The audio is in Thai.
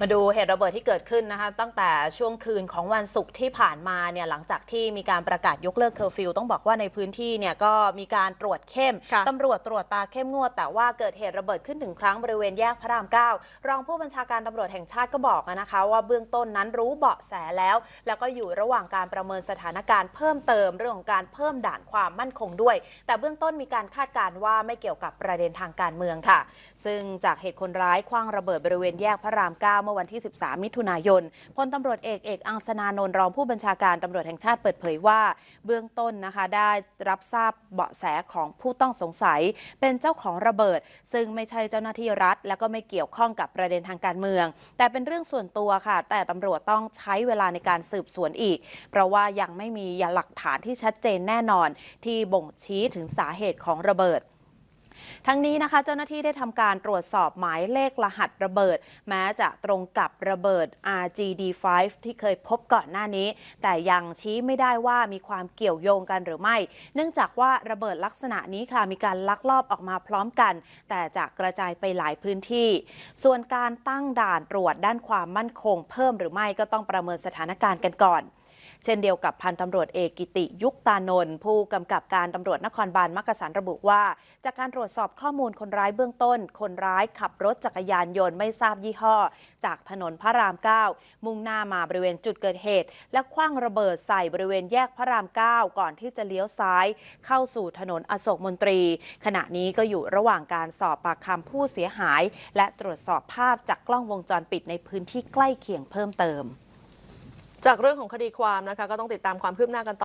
มาดูเหตุระเบิดที่เกิดขึ้นนะคะ ตั้งแต่ช่วงคืนของวันศุกร์ที่ผ่านมาเนี่ยหลังจากที่มีการประกาศยกเลิกเคอร์ฟิวต้องบอกว่าในพื้นที่เนี่ยก็มีการตรวจเข้มค่ะตำรวจตรวจตาเข้มงวด แต่ว่าเกิดเหตุระเบิดขึ้นถึงครั้งบริเวณแยกพระรามเก้ารองผู้บัญชาการตำรวจแห่งชาติก็บอกนะคะ ว่าเบื้องต้นนั้นรู้เบาะแสแล้ว แล้วก็อยู่ระหว่างการประเมินสถานการณ์เพิ่มเติมเรื่องของการเพิ่มด่านความมั่นคงด้วย แต่เบื้องต้นมีการคาดการณ์ว่าไม่เกี่ยวกับประเด็นทางการเมืองค่ะ ซึ่งจากเหตุคนร้ายคว้างระเบิดบริเวณแยกพระราม9เมื่อวันที่ 13 มิถุนายนพลตำรวจเอกเอกอังสนานนท์รองผู้บัญชาการตำรวจแห่งชาติเปิดเผยว่า เบื้องต้นนะคะได้รับทราบเบาะแสของผู้ต้องสงสัย เป็นเจ้าของระเบิด ซึ่งไม่ใช่เจ้าหน้าที่รัฐ และก็ไม่เกี่ยวข้องกับประเด็นทางการเมือง แต่เป็นเรื่องส่วนตัวค่ะ แต่ตำรวจต้องใช้เวลาในการสืบสวนอีก เพราะว่ายังไม่มีหลักฐานที่ชัดเจนแน่นอน ที่บ่งชี้ถึงสาเหตุของระเบิด ทั้งนี้นะคะเจ้าหน้าที่ได้ทำการตรวจสอบหมายเลขรหัสระเบิด แม้จะตรงกับระเบิด RGD5 ที่เคยพบก่อนหน้านี้ แต่ยังชี้ไม่ได้ว่ามีความเกี่ยวโยงกันหรือไม่ เนื่องจากว่าระเบิดลักษณะนี้ค่ะมีการลักลอบออกมาพร้อมกัน แต่จะกระจายไปหลายพื้นที่ ส่วนการตั้งด่านตรวจด้านความมั่นคงเพิ่มหรือไม่ก็ต้องประเมินสถานการณ์กันก่อน เช่นเดียวกับพันตำรวจเอกกิติยุคตานนท์ผู้กำกับการตำรวจนครบาลมักกะสันระบุว่า จากการตรวจสอบข้อมูลคนร้ายเบื้องต้น คนร้ายขับรถจักรยานยนต์ไม่ทราบยี่ห้อ จากถนนพระราม 9 มุ่งหน้ามาบริเวณจุดเกิดเหตุ และคว้างระเบิดใส่บริเวณแยกพระราม 9 ก่อนที่จะเลี้ยวซ้าย เข้าสู่ถนนอโศกมนตรี ขณะนี้ก็อยู่ระหว่างการสอบปากคำผู้เสียหาย และตรวจสอบภาพจากกล้องวงจรปิดในพื้นที่ใกล้เคียงเพิ่มเติม จากเรื่องของคดีความนะคะก็ต้องติดตามความคืบหน้ากันต่อ